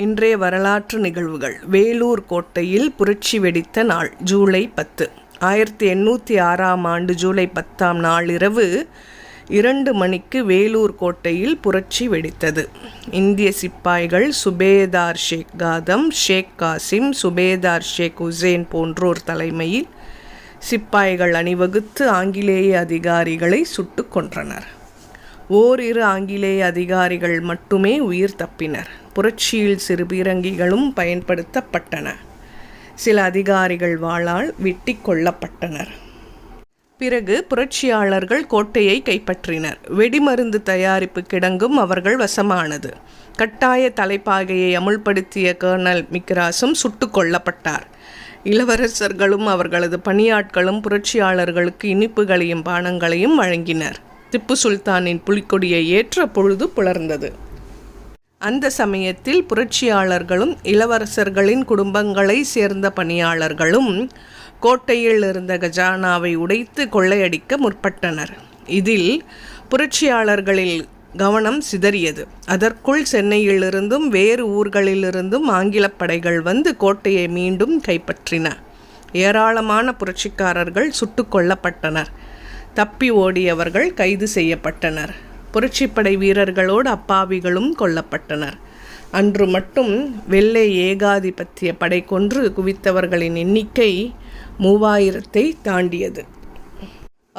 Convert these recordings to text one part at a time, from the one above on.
இன்றைய வரலாற்று நிகழ்வுகள். வேலூர் கோட்டையில் புரட்சி வெடித்த நாள் ஜூலை பத்து. ஆயிரத்தி எண்ணூற்றி ஆறாம் ஆண்டு ஜூலை பத்தாம் நாள் இரவு இரண்டு மணிக்கு வேலூர் கோட்டையில் புரட்சி வெடித்தது. இந்திய சிப்பாய்கள் சுபேதார் ஷேக் காதம் ஷேக் காசிம் சுபேதார் ஷேக் உசேன் போன்றோர் தலைமையில் சிப்பாய்கள் அணிவகுத்து ஆங்கிலேய அதிகாரிகளை சுட்டுக் கொன்றனர். ஓரிரு ஆங்கிலேய அதிகாரிகள் மட்டுமே உயிர் தப்பினர். புரட்சியில் சிறு பீரங்கிகளும் பயன்படுத்தப்பட்டன. சில அதிகாரிகள் வாளால் வெட்டி கொல்லப்பட்டனர். பிறகு புரட்சியாளர்கள் கோட்டையை கைப்பற்றினர். வெடிமருந்து தயாரிப்பு கிடங்கும் அவர்கள் வசமானது. கட்டாய தலைப்பாகையை அமுல்படுத்திய கர்னல் மிக்ராசும் சுட்டு கொல்லப்பட்டார். இளவரசர்களும் அவர்களது பணியாட்களும் புரட்சியாளர்களுக்கு இனிப்புகளையும் பானங்களையும் வழங்கினர். திப்பு சுல்தானின் புலிக்கொடியை ஏற்ற பொழுது புலர்ந்தது. அந்த சமயத்தில் புரட்சியாளர்களும் இளவரசர்களின் குடும்பங்களை சேர்ந்த பணியாளர்களும் கோட்டையில் இருந்த கஜானாவை உடைத்து கொள்ளையடிக்க முற்பட்டனர். இதில் புரட்சியாளர்களில் கவனம் சிதறியது. அதற்குள் சென்னையிலிருந்தும் வேறு ஊர்களிலிருந்தும் ஆங்கிலப் படைகள் வந்து கோட்டையை மீண்டும் கைப்பற்றின. ஏராளமான புரட்சிக்காரர்கள் சுட்டுக் கொல்லப்பட்டனர். தப்பி ஓடியவர்கள் கைது செய்யப்பட்டனர். புரட்சிப்படை வீரர்களோடு அப்பாவிகளும் கொல்லப்பட்டனர். அன்று மட்டும் வெள்ளை ஏகாதிபத்திய படை கொன்று குவித்தவர்களின் எண்ணிக்கை மூவாயிரத்தை தாண்டியது.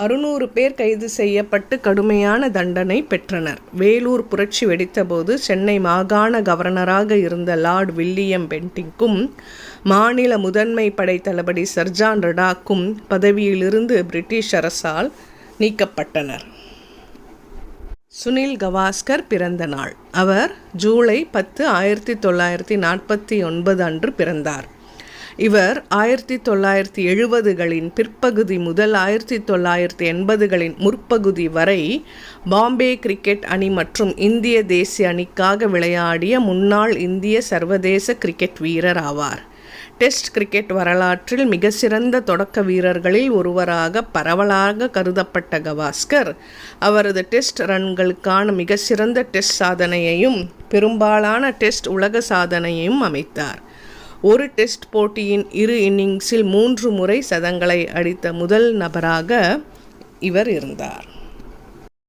அறுநூறு பேர் கைது செய்யப்பட்டு கடுமையான தண்டனை பெற்றனர். வேலூர் புரட்சி வெடித்தபோது சென்னை மாகாண கவர்னராக இருந்த லார்டு வில்லியம் பென்டிங்கும் மாநில முதன்மை படை தளபதி சர்ஜான் ரடாக்கும் பதவியிலிருந்து பிரிட்டிஷ் அரசால் நீக்கப்பட்டனர். சுனில் கவாஸ்கர் பிறந்த நாள். அவர் ஜூலை பத்து ஆயிரத்தி தொள்ளாயிரத்தி நாற்பத்தி ஒன்பது அன்று பிறந்தார். இவர் ஆயிரத்தி தொள்ளாயிரத்தி எழுபதுகளின் பிற்பகுதி முதல் ஆயிரத்தி தொள்ளாயிரத்தி எண்பதுகளின் முற்பகுதி வரை பாம்பே கிரிக்கெட் அணி மற்றும் இந்திய தேசிய அணிக்காக விளையாடிய முன்னாள் இந்திய சர்வதேச கிரிக்கெட் வீரர் ஆவார். டெஸ்ட் கிரிக்கெட் வரலாற்றில் மிக சிறந்த தொடக்க வீரர்களில் ஒருவராக பரவலாக கருதப்பட்ட கவாஸ்கர். அவரது டெஸ்ட் ரன்களுக்கான மிக சிறந்த டெஸ்ட் சாதனையையும் பெரும்பாலான டெஸ்ட் உலக சாதனையையும் அமைத்தார். ஒரு டெஸ்ட் போட்டியின் இரு இன்னிங்ஸில் மூன்று முறை சதங்களை அடித்த முதல் நபராக இவர் இருந்தார்.